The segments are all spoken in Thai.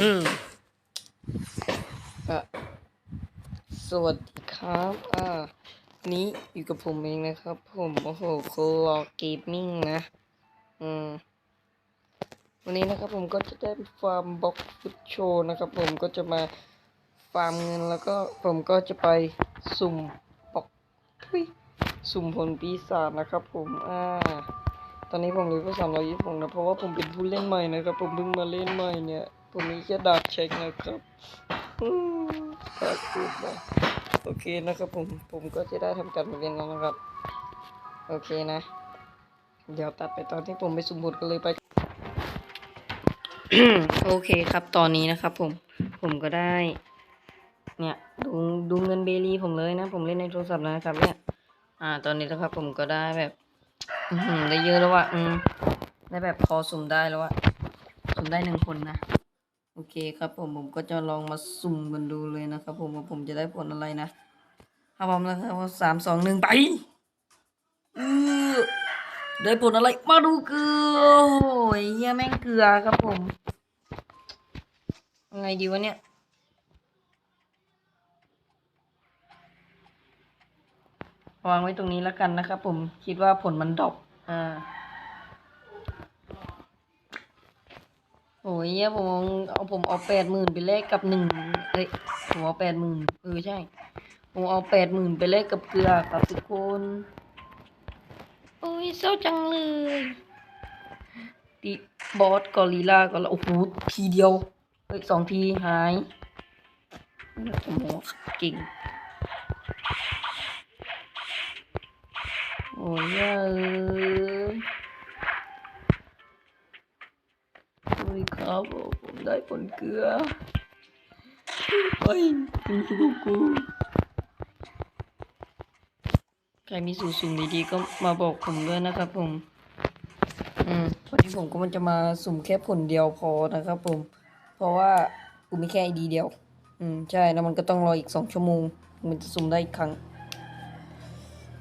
อืมอะสวัสดีครับอ่านี้อยู่กับผมเองนะครับ ผมโอ้โหโคลอเกมมิ่งนะ อืม วันนี้นะครับผมก็จะได้ไปฟาร์มบล็อกฟุตโชว์นะครับ ผมก็จะมาฟาร์มเงินแล้วก็ผมก็จะไปสุ่มบ็อกทุยสุ่มผลปีศาจนะครับ ผมอ่าตอนนี้ผมเลเวลสามร้อยยี่สิบหกนะเพราะว่าผมเป็นผู้เล่นใหม่นะครับ ผมเพิ่งมาเล่นใหม่เนี่ย ผมมีแค่ดาบเช็คนะครับอืมดาบพูดนะโอเคนะครับผม ผมก็จะได้ทำการเรียนแล้วนะครับ โอเคนะ เดี๋ยวตัดไปตอนที่ผมไปสุ่มบทกันเลยไป โอเคครับ ตอนนี้นะครับผม ผมก็ได้ เนี่ยดูดูเงินเบลีผมเลยนะ ผมเล่นในโทรศัพท์นะครับ เนี่ย อ่า ตอนนี้นะครับ ผมก็ได้แบบได้เยอะแล้วว่ะ อืมได้แบบพอสุ่มได้แล้วว่ะสุ่มได้หนึ่งคนนะ โอเคครับผมผมก็จะลองมาสุ่มกันดูเลยนะครับผมว่าผมจะได้ผลอะไรนะถ้าพร้อมแล้วครับสามสองหนึ่งไปเออได้ผลอะไรมาดูเกลือโอ้ยเฮียแม่งเกลือครับผมยังไงดีวะเนี่ย วางไว้ตรงนี้แล้วกันนะครับผมคิดว่าผลมันดรอปอ่า โอ้ยเหี้ยผมเอาผมเอาแปดหมื่นไปแลกกับหนึ่งเอ้ยผมเอาแปดหมื่นเออใช่ ผมเอาแปดหมื่นไปแลกกับเกลือครับทุกคนโอ้ยเศร้าจังเลยดิบอสกอริลลาก็แล้วโอ้โหทีเดียวเอ้ยสองทีหายโอ้โหเก่งโอ้ยเอ้ย โอ้ยครับผมได้ผลเกลือเฮ้ยกูกูกูใครมีสูตรสุ่มดีๆก็มาบอกผมด้วยนะครับผม อืมวันนี้ผมก็มันจะมาสุ่มแค่ผลเดียวพอนะครับผม เพราะว่ากูมีแค่ไอดีเดียว อืมใช่ แล้วมันก็ต้องรออีกสองชั่วโมง มันจะสุ่มได้อีกครั้ง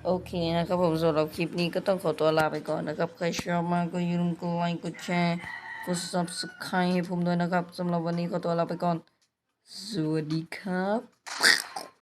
โอเคนะครับผมสำหรับคลิปนี้ก็ต้องขอตัวลาไปก่อนนะครับ ใครชอบมากก็อย่าลืมกดไลค์ กดแชร์ กด subscribe ให้ผมด้วยนะครับสำหรับวันนี้ขอตัวลาไปก่อน สวัสดีครับ